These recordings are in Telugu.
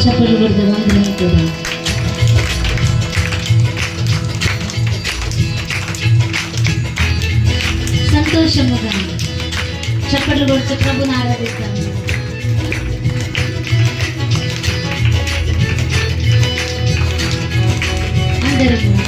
आमच्याबरोबर जबाबदारी करा संतोष मगा चपडवरचं प्रभू आराधित करा అందరము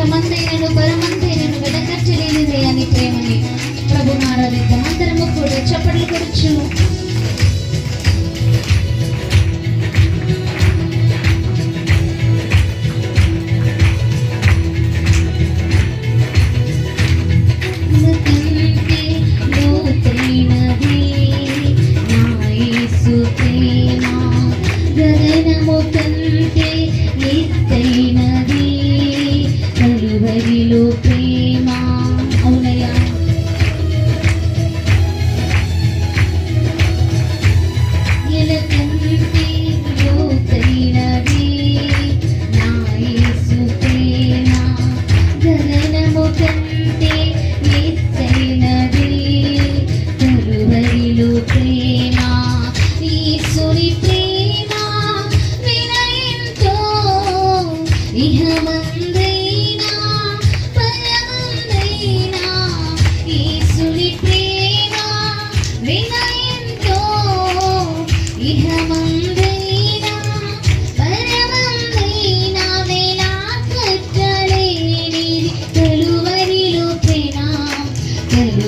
mucho más dinero para mantener.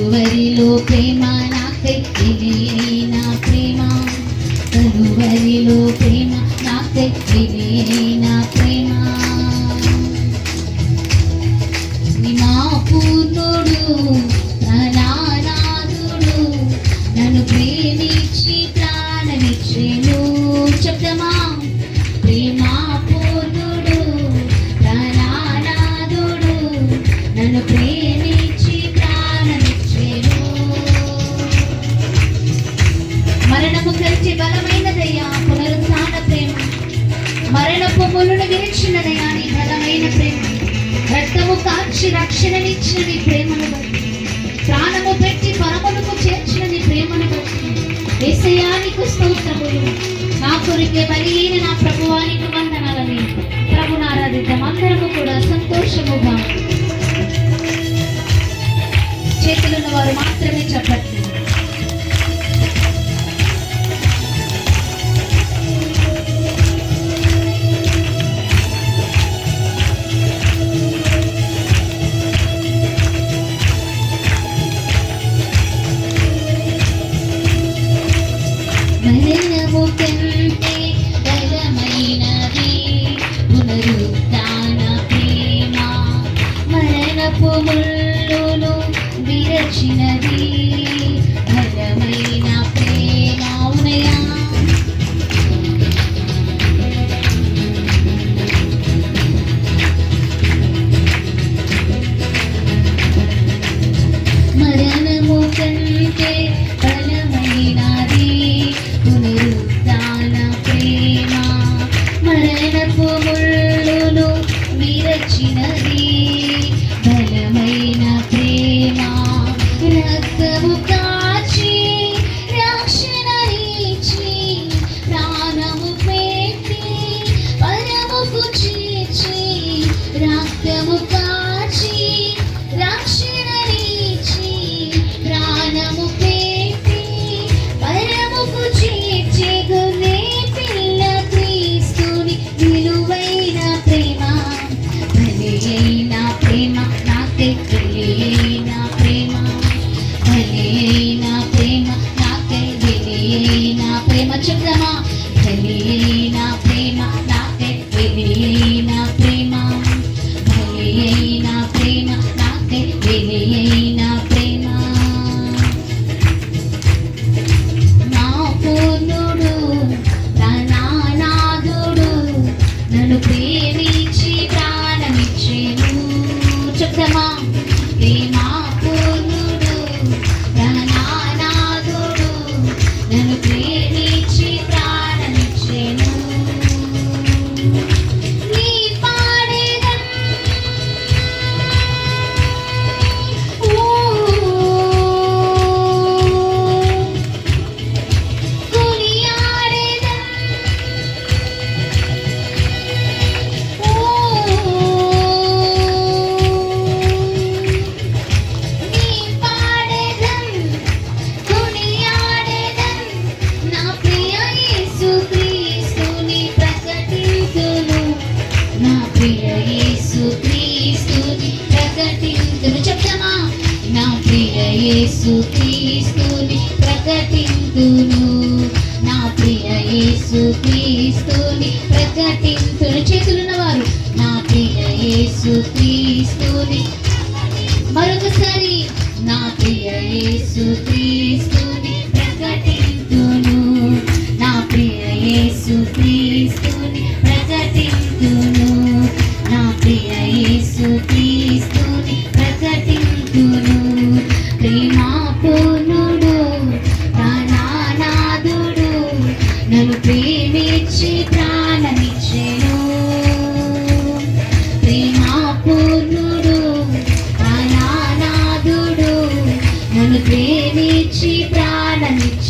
కలువరిలో ప్రేమ నాకై ఇది నా ప్రేమ? కలువరిలో ప్రేమ నాకై ఇది నా ప్రేమ? మా పూర్ణుడు పాపములను విరక్షణనయా దయాని బలమైన ప్రేమ. రక్తము కాచి రక్షణనిచ్చిన నీ ప్రేమను బట్టి. ప్రాణము పెట్టి పరములకు చేర్చిన నీ ప్రేమను బట్టి. స్తోత్రములు. నా కొరికే బలి అయిన నా ప్రభువానికి వందనాలని. ప్రభుని ఆరాధిద్దాం. అందరము కూడా సంతోషముగా. చేతులున్న వారు మాత్రమే చెప్పట్లేదు. My name ప్రేమించి ప్రాణమిచ్చేను. చెప్తామా ప్రేమ? యేసుక్రీస్తుని ప్రకటింతును చెప్తామా నా ప్రియ యేసుక్రీస్తుని ప్రకటింతును నా ప్రియ యేసుక్రీస్తుని ప్రకటింతును చేతులున్న వారు నా ప్రియ యేసుక్రీస్తుని మరొకసారి నా ప్రియ యేసుక్రీస్తుని ప్రకటింతును. నా ప్రియ యేసుక్రీస్తుని